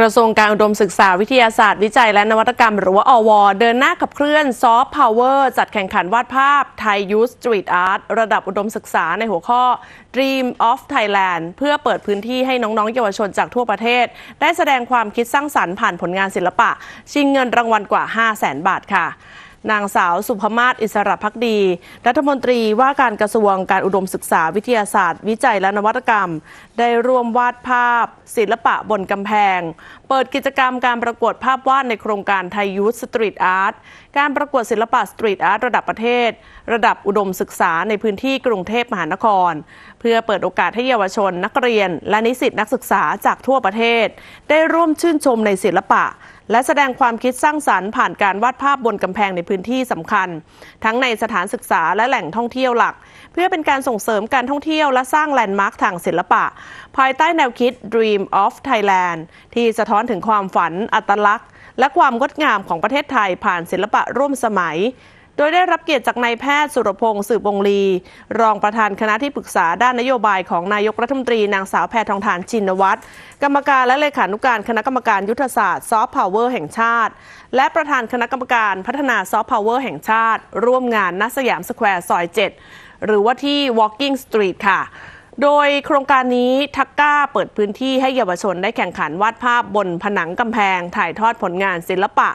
กระทรวงการอุดมศึกษาวิทยาศาสตร์ วิจัยและนวัตกรรม หรือว่าอว เดินหน้าขับเคลื่อนซอฟต์พาวเวอร์จัดแข่งขันวาดภาพไทยยูสตรีทอาร์ตระดับอุดมศึกษาในหัวข้อ Dream of Thailand เพื่อเปิดพื้นที่ให้น้องๆ เยาวชนจากทั่วประเทศ ได้แสดงความคิดสร้างสรรค์ผ่านผลงานศิลปะ ชิงเงินรางวัลกว่า 5 0 0 0 0 0 บาทค่ะ นางสาวสุภมาศอิสระพักดี รัฐมนตรีว่าการกระทรวงการอุดมศึกษาวิทยาศาสตร์ วิจัยและนวัตกรรม ได้ร่วมวาดภาพ ศิลปะบนกำแพง เปิดกิจกรรมการประกวดภาพวาดในโครงการไทยยูทสตรีทอาร์ตการประกวดศิลปะสตรีทอาร์ตระดับประเทศ ระดับอุดมศึกษาในพื้นที่กรุงเทพมหานคร เพื่อเปิดโอกาสให้เยาวชนนักเรียน และนิสิตนักศึกษาจากทั่วประเทศ ได้ร่วมชื่นชมในศิลปะ และแสดงความคิดสร้างสรรค์ผ่านการวาดภาพบนกำแพงในพื้นที่สำคัญ ทั้งในสถานศึกษาและแหล่งท่องเที่ยวหลัก เพื่อเป็นการส่งเสริมการท่องเที่ยวและสร้างแลนด์มาร์คทางศิลปะ ภายใต้แนวคิด Dream of Thailand ที่สะท้อนถึงความฝันอัตลักษณ์ และความงดงามของประเทศไทยผ่านศิลปะร่วมสมัย โดยได้รับเกียรติจากนายแพทย์สุรพงศ์สืบวงลี รองประธานคณะที่ปรึกษาด้านนโยบายของนายกรัฐมนตรีนางสาวแพทองทานชินวัตรกรรมการและเลขานุการคณะกรรมการยุทธศาสตร์ซอฟต์พาวเวอร์แห่งชาติ และประธานคณะกรรมการพัฒนาซอฟต์พาวเวอร์แห่งชาติ ร่วมงานณสยามสแควร์ซอย 7 หรือว่าที่ Walking Street ค่ะโดยโครงการนี้ทักก้าเปิดพื้นที่ให้เยาวชนได้แข่งขันวาดภาพบนผนังกำแพง ถ่ายทอดผลงานศิลปะ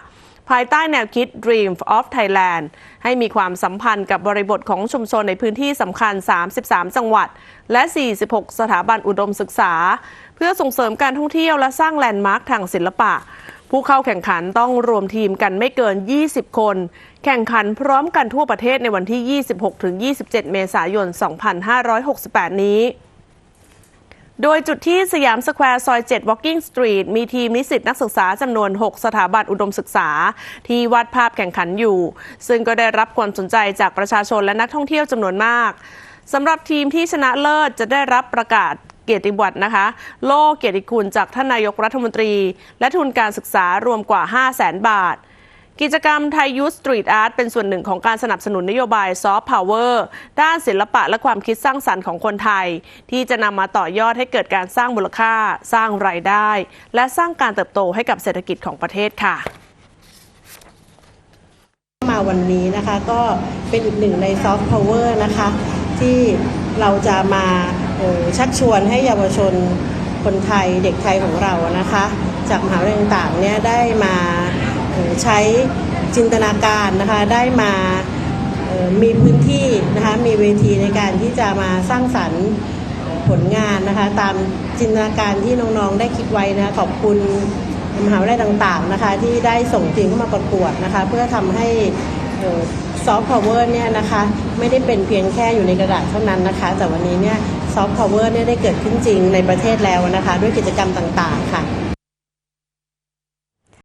ภายใต้แนวคิด Dream of Thailand ให้มีความสัมพันธ์กับบริบทของชุมชนในพื้นที่สำคัญ 33 จังหวัด และ 46 สถาบันอุดมศึกษา เพื่อส่งเสริมการท่องเที่ยวและสร้างแลนด์มาร์คทางศิลปะ ผู้เข้าแข่งขันต้องรวมทีมกันไม่เกิน 20 คน แข่งขันพร้อมกันทั่วประเทศในวันที่ 26-27 เมษายน 2568 นี้ โดยจุดที่สยามสแควร์ซอย 7 Walking Street มีทีมนิสิตนักศึกษาจำนวน 6 สถาบันอุดมศึกษา ที่วาดภาพแข่งขันอยู่ ซึ่งก็ได้รับความสนใจจากประชาชนและนักท่องเที่ยวจำนวนมากสำหรับทีมที่ชนะเลิศจะได้รับประกาศเกียรติบัตรนะคะ โล่เกียรติคุณจากท่านนายกรัฐมนตรี และทุนการศึกษารวมกว่า 5 0 0 0 0 0 บาท กิจกรรมไทยยูสตรีทอาร์ตเป็นส่วนหนึ่งของการสนับสนุนนโยบายซอฟต์พาวเวอร์ด้านศิลปะและความคิดสร้างสรรค์ของคนไทย ที่จะนำมาต่อยอดให้เกิดการสร้างมูลค่า สร้างรายได้ และสร้างการเติบโตให้กับเศรษฐกิจของประเทศค่ะมาวันนี้นะคะก็เป็นอีกหนึ่งในซอฟต์พาวเวอร์นะคะ ที่เราจะมาเชักชวนให้เยาวชนคนไทยเด็กไทยของเรานะคะ จากมหาวิทยาลัยต่างๆเนี่ยได้มา ใช้จินตนาการนะคะได้มามีพื้นที่นะคะมีเวทีในการที่จะมาสร้างสรรค์ผลงานนะคะตามจินตนาการที่น้องๆได้คิดไว้นะขอบคุณมหาวิทยาลัยต่างๆนะคะที่ได้ส่งทีมเข้ามาประกวดนะคะเพื่อทำให้ซอฟต์พาวเวอร์เนี่ยนะคะไม่ได้เป็นเพียงแค่อยู่ในกระดาษเท่านั้นนะคะ แต่วันนี้เนี่ยซอฟต์พาวเวอร์เนี่ยได้เกิดขึ้นจริงในประเทศแล้วนะคะ ด้วยกิจกรรมต่างๆค่ะ